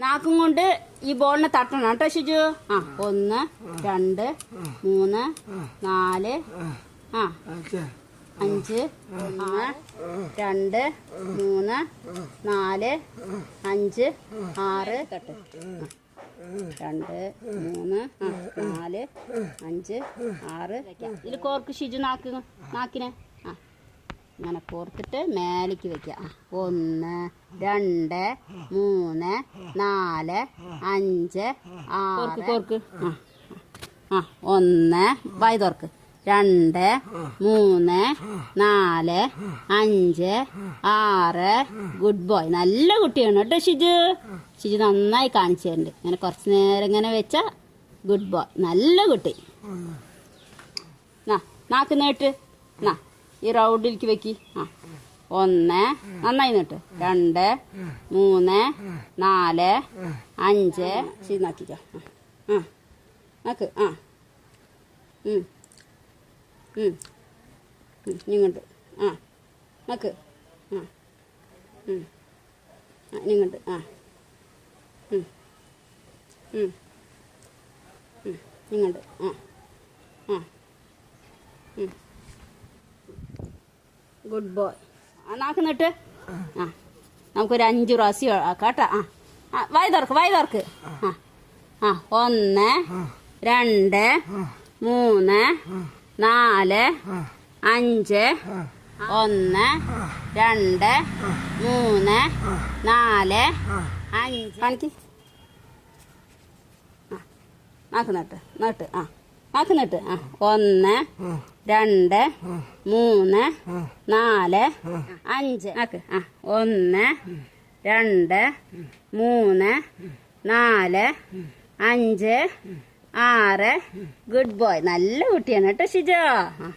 നാക്കും കൊണ്ട് ഈ ബോളിനെ തട്ടണം. കേട്ടോ ഷിജു? ആ ഒന്ന് രണ്ട് മൂന്ന് നാല് ആ അഞ്ച് ആറ് രണ്ട് മൂന്ന് നാല് അഞ്ച് ആറ് തട്ട്. രണ്ട് മൂന്ന് നാല് അഞ്ച് ആറ്. ഇതിൽ കോർക്ക് ഷിജു നാക്ക് നാക്കിനെ. ഇങ്ങനെ കോർത്തിട്ട് മേലേക്ക് വെക്കുക. ഒന്ന് രണ്ട് മൂന്ന് നാല് അഞ്ച് ആറ് ആ ആ ഒന്ന് വായി തുറക്ക്. രണ്ട് മൂന്ന് നാല് അഞ്ച് ആറ്. ഗുഡ് ബോയ് നല്ല കുട്ടിയാണ് കേട്ടോ ഷിജു. ഷിജു നന്നായി കാണിച്ചു തരുന്നുണ്ട് ഇങ്ങനെ കുറച്ച് നേരം ഇങ്ങനെ വെച്ച ഗുഡ് ബോയ് നല്ല കുട്ടി. നാ നാക്ക് നേട്ട് നാ ഈ റൗണ്ടിലേക്ക് വെക്കി. ആ. ഒന്ന് നന്നായി നീട്ട് രണ്ട് മൂന്ന് നാല് അഞ്ച്. ശരി ആ. നാക്ക് ആ. ഇങ്ങോട്ട്. ആ. നാക്ക് ആ. ഇങ്ങോട്ട്. ആ. ഇങ്ങോട്ട്. ആ. ആ. ഗുഡ് ബോയ് ആ നാക്ക് നട്ട്. ആ നമുക്കൊരു അഞ്ച് പ്രാവശ്യം ആക്കാട്ടോ ആ ആ വായി ആ ആ ഒന്ന് രണ്ട് മൂന്ന് നാല് അഞ്ച് ഒന്ന് രണ്ട് മൂന്ന് നാല് അഞ്ച്. കാണിക്ക്. നാക്ക് നട്ട് നട്ട് ആ നാക്ക് നട്ട്. ആ ഒന്ന് രണ്ട് മൂന്ന് നാല് അഞ്ച്. ആ ഒന്ന് രണ്ട് മൂന്ന് നാല് അഞ്ച് ആറ്. ഗുഡ് ബോയ് നല്ല കുട്ടിയാണ് കേട്ടോ ഷിജോ. ആ.